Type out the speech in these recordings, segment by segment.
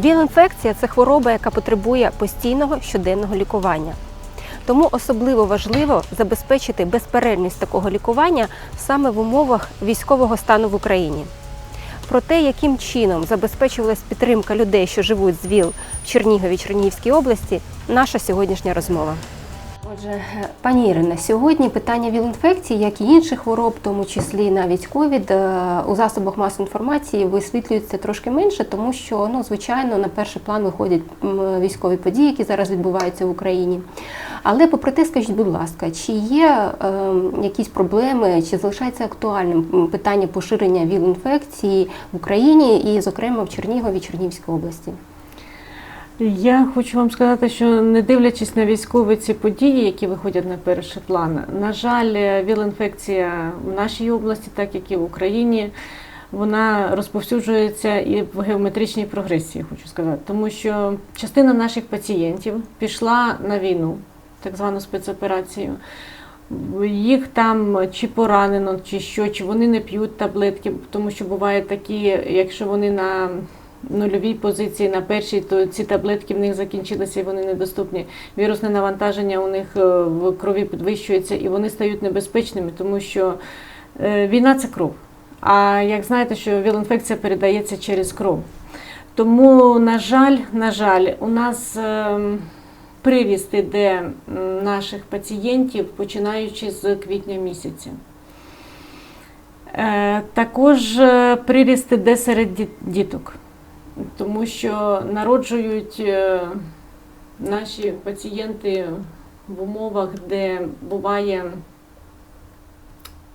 ВІЛ-інфекція це хвороба, яка потребує постійного щоденного лікування. Тому особливо важливо забезпечити безперервність такого лікування саме в умовах військового стану в Україні. Про те, яким чином забезпечувалась підтримка людей, що живуть з ВІЛ в Чернігові Чернігівській області, наша сьогоднішня розмова. Отже, пані Ірина, сьогодні питання ВІЛ-інфекції, як і інших хвороб, в тому числі навіть ковід, е, у засобах масової інформації висвітлюється трошки менше, тому що ну, звичайно на перший план виходять військові події, які зараз відбуваються в Україні. Але попри те, скажіть, будь ласка, чи є е, якісь проблеми, чи залишається актуальним питання поширення ВІЛ-інфекції в Україні і, зокрема, в Чернігові Чернігівській області? Я хочу вам сказати, що не дивлячись на військові ці події, які виходять на перший план, на жаль, віл-інфекція в нашій області, так як і в Україні, вона розповсюджується і в геометричній прогресії, хочу сказати, тому що частина наших пацієнтів пішла на війну, так звану спецоперацію. Їх там чи поранено, чи що, чи вони не п'ють таблетки, тому що бувають такі, якщо вони на нульовій позиції на першій, то ці таблетки в них закінчилися і вони недоступні. Вірусне навантаження у них е, в крові підвищується і вони стають небезпечними, тому що е, війна це кров. А як знаєте, що віл-інфекція передається через кров. Тому, на жаль, на жаль, у нас ем, приріст іде наших пацієнтів, починаючи з квітня місяця. Е, Також приріст іде серед діток, тому що народжують е, наші пацієнти в умовах, де буває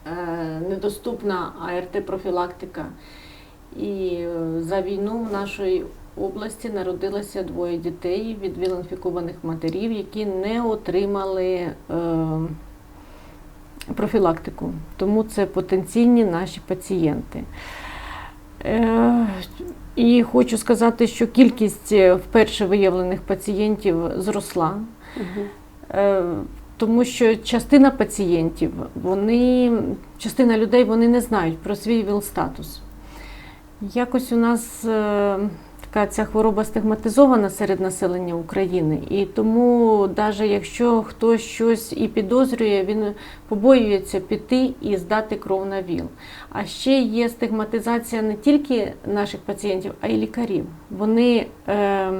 е, недоступна АРТ-профілактика. І е, за війну в нашій області народилося двоє дітей від віл-інфікованих матерів, які не отримали профілактику. Тому це потенційні наші пацієнти. І хочу сказати, що кількість е, вперше виявлених пацієнтів зросла. угу. Тому що частина пацієнтів, вони, частина людей вони не знають про свій ВІЛ-статус. Якось у нас е, така ця хвороба стигматизована серед населення України, і тому, навіть якщо хтось щось і підозрює, він побоюється піти і здати кров на ВІЛ. А ще є стигматизація не тільки наших пацієнтів, а й лікарів. Вони, е,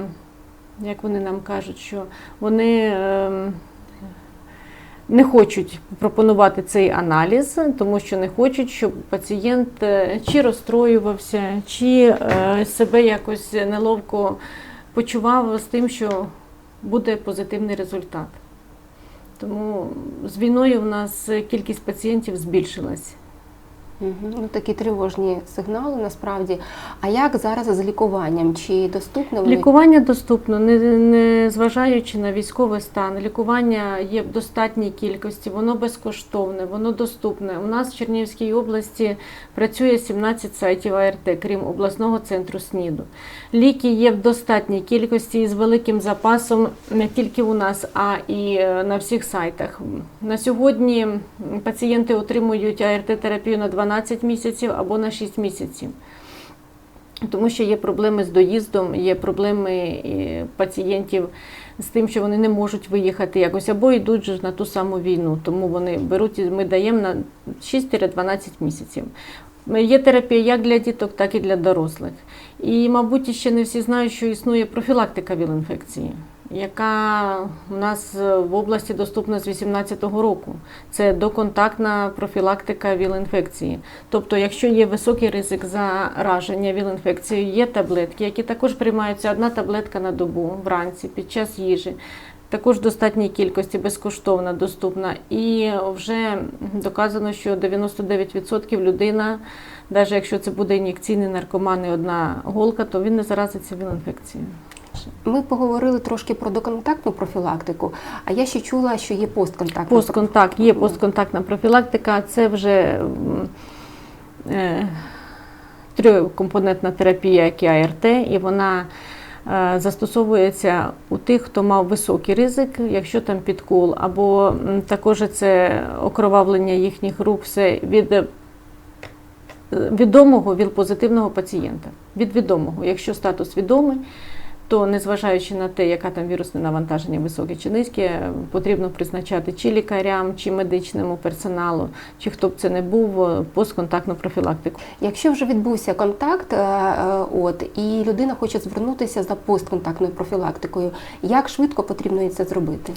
як вони нам кажуть, що вони. Е, не хочуть пропонувати цей аналіз, тому що не хочуть, щоб пацієнт е, чи розстроювався, чи е, себе якось неловко почував з тим, що буде позитивний результат. Тому з війною в нас кількість пацієнтів збільшилась. Ну, такі тривожні сигнали насправді. А як зараз з лікуванням? Чи доступне воно? Лікування доступно, не, не зважаючи на військовий стан. Лікування є в достатній кількості, воно безкоштовне, воно доступне. У нас в Чернігівській області працює 17 сайтів АРТ, крім обласного центру СНІДу. Ліки є в достатній кількості і з великим запасом не тільки у нас, а і е, на всіх сайтах. На сьогодні пацієнти отримують АРТ-терапію на 12 місяців або на 6 місяців. Тому що є проблеми з доїздом, є проблеми е, пацієнтів з тим, що вони не можуть виїхати якось, або йдуть на ту саму війну. Тому вони беруть, і ми даємо на 6-12 місяців. Є терапія як для діток, так і для дорослих. І, мабуть, ще не всі знають, що існує профілактика віл-інфекції, яка у нас в області доступна з 2018 року. Це доконтактна профілактика віл-інфекції. Тобто, якщо є високий ризик зараження віл-інфекцією, є таблетки, які також приймаються одна таблетка на добу вранці під час їжі. Також в достатній кількості безкоштовна, доступна. І вже доказано, що 99% людина, навіть якщо це буде ін'єкційний наркоман і одна голка, то він не заразиться віл-інфекцією. Ми поговорили трошки про доконтактну профілактику, а я ще чула, що є постконтактна. Постконтакт, є постконтактна профілактика, це вже е, трьохкомпонентна терапія, як і АРТ, і вона е, застосовується у тих, хто мав високий ризик, якщо там підкол, або також це окровавлення їхніх рук, все від е, відомого віл-позитивного пацієнта. Від відомого, якщо статус відомий, то незважаючи на те, яка там вірусне навантаження високе чи низьке, потрібно призначати чи лікарям, чи медичному персоналу, чи хто б це не був, е, постконтактну профілактику. Якщо вже відбувся контакт, е, е, от і людина хоче звернутися за постконтактною профілактикою, як швидко потрібно це зробити?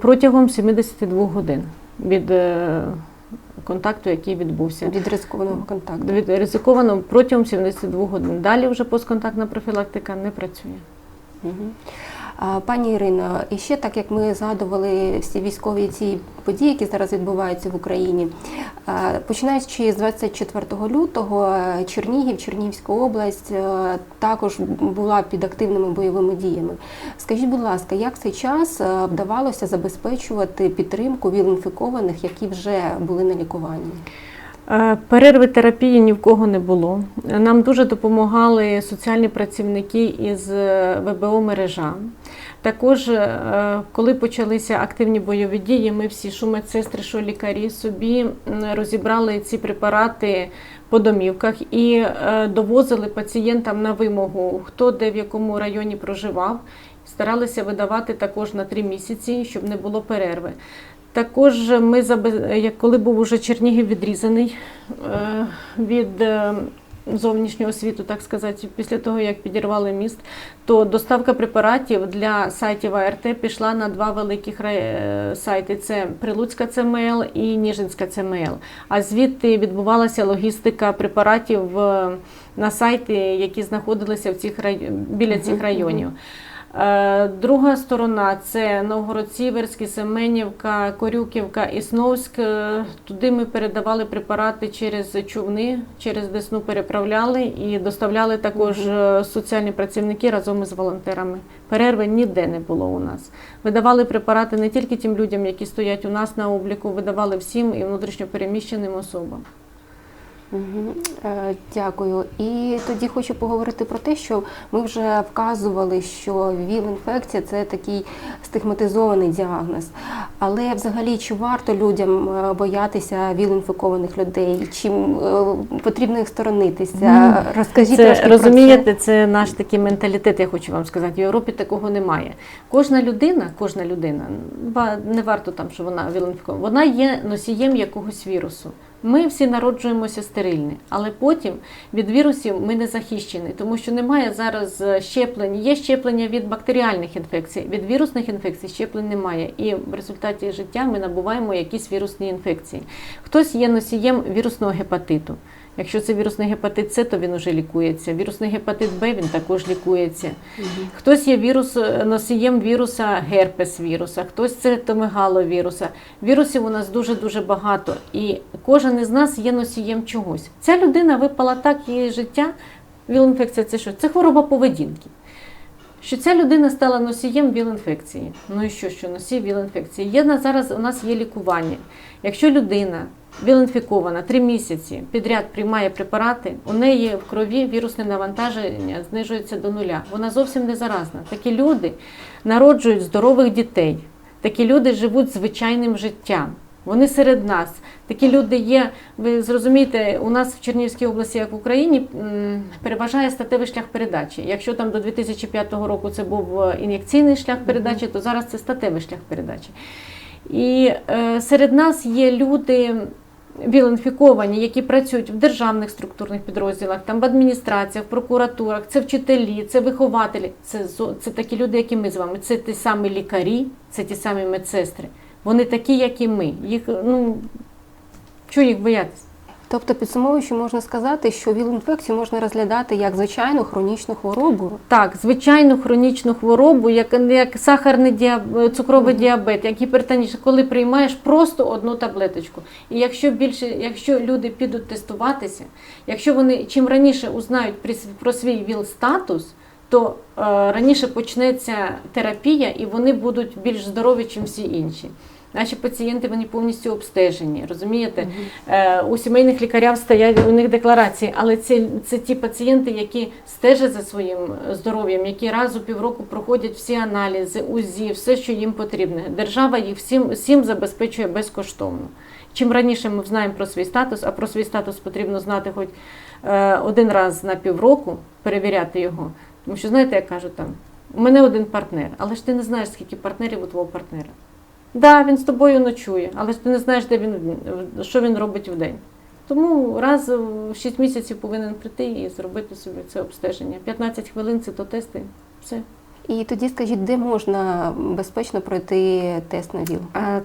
Протягом 72 годин від контакту, який відбувся. Від ризикованого контакту? Від ризиковано протягом 72 годин. Далі вже постконтактна профілактика не працює. Пані Ірино, і ще так як ми згадували всі військові ці події, які зараз відбуваються в Україні, починаючи з 24 лютого, е, Чернігів, Чернігівська область е, також була під активними бойовими діями. Скажіть, будь ласка, як цей час е, вдавалося забезпечувати підтримку віл-інфікованих, які вже були на лікуванні? Е, Перерви терапії ні в кого не було. Нам дуже допомагали соціальні працівники із е, ВБО мережа. Також, е, коли почалися активні бойові дії, ми всі, що медсестри, що лікарі, собі розібрали ці препарати по домівках і довозили пацієнтам на вимогу, хто де в якому районі проживав. Старалися видавати також на три місяці, щоб не було перерви. Також ми коли був уже Чернігів відрізаний е, від е, зовнішнього світу, так сказати, після того як підірвали міст, то доставка препаратів для сайтів АРТ пішла на два великих е, сайти: це Прилуцька ЦМЛ і Ніжинська ЦМЛ. А звідти відбувалася логістика препаратів на сайти, які знаходилися в цих біля цих районів. Е, Друга сторона це Новгород-Сіверський, Семенівка, Корюківка і Сновськ. Е, Туди ми передавали препарати через човни, через Десну переправляли і доставляли також е, соціальні працівники разом із волонтерами. Перерви ніде не було у нас. Видавали препарати не тільки тим людям, які стоять у нас на обліку, видавали всім і внутрішньопереміщеним особам. Е, Дякую. І тоді хочу поговорити про те, що ми вже вказували, що ВІЛ-інфекція це такий стигматизований діагноз. Але взагалі чи варто людям е, боятися ВІЛ-інфікованих людей? Чим е, потрібно їх сторонитися? Розкажіть Це трошки розумієте, це наш такий менталітет, я хочу вам сказати. В Європі такого немає. Кожна людина, кожна людина, не варто там, що вона вілінфікована, вона є носієм якогось вірусу. Ми всі народжуємося стерильні, але потім від вірусів ми не захищені, тому що немає зараз щеплень. Є щеплення від бактеріальних інфекцій, від вірусних інфекцій щеплень немає. І в результаті життя ми набуваємо якісь вірусні інфекції. Хтось є носієм вірусного гепатиту. Якщо це вірусний гепатит С, то він уже лікується. Вірусний гепатит Б він також лікується. Хтось є вірус, носієм віруса герпес віруса, хтось це томегаловіруса. Вірусів у нас дуже-дуже багато. І кожен із нас є носієм чогось. Ця людина випала так її життя. Віл-інфекція це що? Це хвороба поведінки. Що ця людина стала носієм ВІЛ-інфекції. Ну і що, що носій ВІЛ-інфекції? Є на зараз у нас є лікування. Якщо людина ВІЛ-інфікована три місяці підряд приймає препарати, у неї в крові вірусне навантаження знижується до нуля. Вона зовсім не заразна. Такі люди народжують здорових дітей. Такі люди живуть звичайним життям. Вони серед нас. Такі люди є. Ви зрозумієте, у нас в Чернігівській області, як в Україні, переважає статевий шлях передачі. Якщо там до 2005 року це був е, ін'єкційний шлях передачі, то зараз це статевий шлях передачі. І е, серед нас є люди. Віл-інфіковані, які працюють в державних структурних підрозділах, там в адміністраціях, в прокуратурах, це вчителі, це вихователі, це, це такі люди, які ми з вами. Це ті самі лікарі, це ті самі медсестри. Вони такі, як і ми. Їх, ну, чого їх боятися? Тобто, підсумовуючи, можна сказати, що ВІЛ-інфекцію можна розглядати як звичайну хронічну хворобу. Так, звичайну хронічну хворобу, як, як сахарний діабет, цукровий діабет, як гіпертонічна, коли приймаєш просто одну таблеточку. І якщо більше, якщо люди підуть тестуватися, якщо вони чим раніше узнають про свій ВІЛ-статус, то е, раніше почнеться терапія і вони будуть більш здорові, ніж всі інші. Наші пацієнти вони повністю обстежені, розумієте? Е, у сімейних лікарів стоять у них декларації, але це, це ті пацієнти, які стежать за своїм здоров'ям, які раз у півроку проходять всі аналізи, УЗІ, все, що їм потрібне. Держава їх всім, всім забезпечує безкоштовно. Чим раніше ми знаємо про свій статус, а про свій статус потрібно знати хоч е, один раз на півроку, перевіряти його. Тому що знаєте, як кажуть там, У мене один партнер, але ж ти не знаєш, скільки партнерів у твого партнера. Да, він з тобою ночує, але ж ти не знаєш, де він, що він робить в день. Тому раз в 6 місяців повинен прийти і зробити собі це обстеження. 15 хвилин це то тести. Все. І тоді скажіть, де можна безпечно пройти тест на ВІЛ?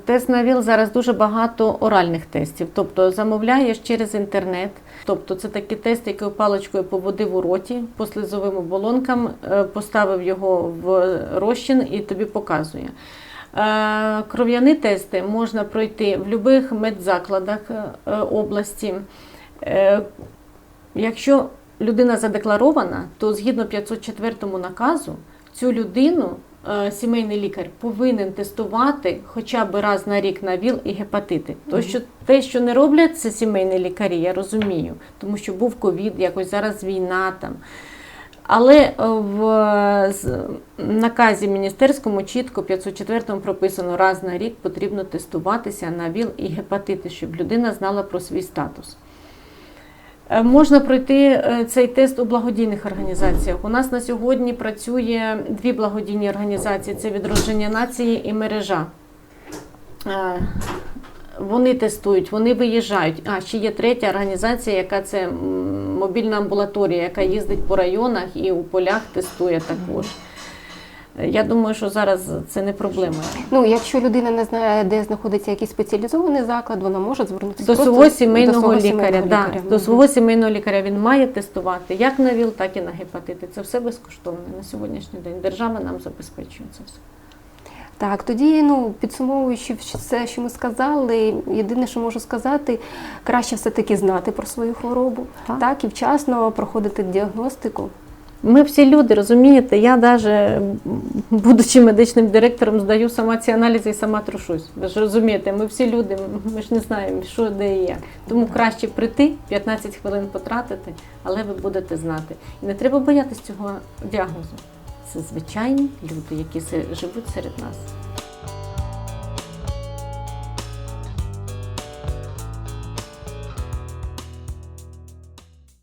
Тест на ВІЛ зараз дуже багато оральних тестів. Тобто замовляєш через інтернет. Тобто це такий тест, який паличкою поводив у роті по слизовим оболонкам, е, поставив його в розчин і тобі показує. Е, Кров'яні тести можна пройти в будь-яких медзакладах е, області. Е, Якщо людина задекларована, то згідно 504 наказу цю людину сімейний лікар повинен тестувати хоча б раз на рік на ВІЛ і гепатити. То, що, те, що не роблять це сімейні лікарі, я розумію, тому що був ковід, якось зараз війна там. Але е, в е, наказі міністерському чітко 504 прописано раз на рік потрібно тестуватися на ВІЛ і гепатити, щоб людина знала про свій статус. Е, Можна пройти цей тест у благодійних організаціях. У нас на сьогодні працює дві благодійні організації: це відродження нації і мережа. Вони тестують, вони виїжджають. А ще є третя організація, яка це мобільна амбулаторія, яка їздить по районах і у полях тестує також. Я думаю, що зараз це не проблема. Ну, якщо людина не знає, де знаходиться якийсь спеціалізований заклад, вона може звернутися До свого сімейного до свого лікаря. сімейного да, лікаря. До свого сімейного лікаря він має тестувати як на ВІЛ, так і на гепатити. Це все безкоштовно на сьогоднішній день. Держава нам забезпечує це все. Так, тоді, ну, підсумовуючи все, що ми сказали, єдине, що можу сказати, краще все-таки знати про свою хворобу, Так. так, і вчасно проходити діагностику. Ми всі люди, розумієте, я навіть, будучи медичним директором, здаю сама ці аналізи і сама трушусь. Ви ж розумієте, ми всі люди, ми ж не знаємо, що де і як. Тому краще прийти, 15 хвилин потратити, але ви будете знати. І не треба боятися цього діагнозу. Звичайні люди, які живуть серед нас.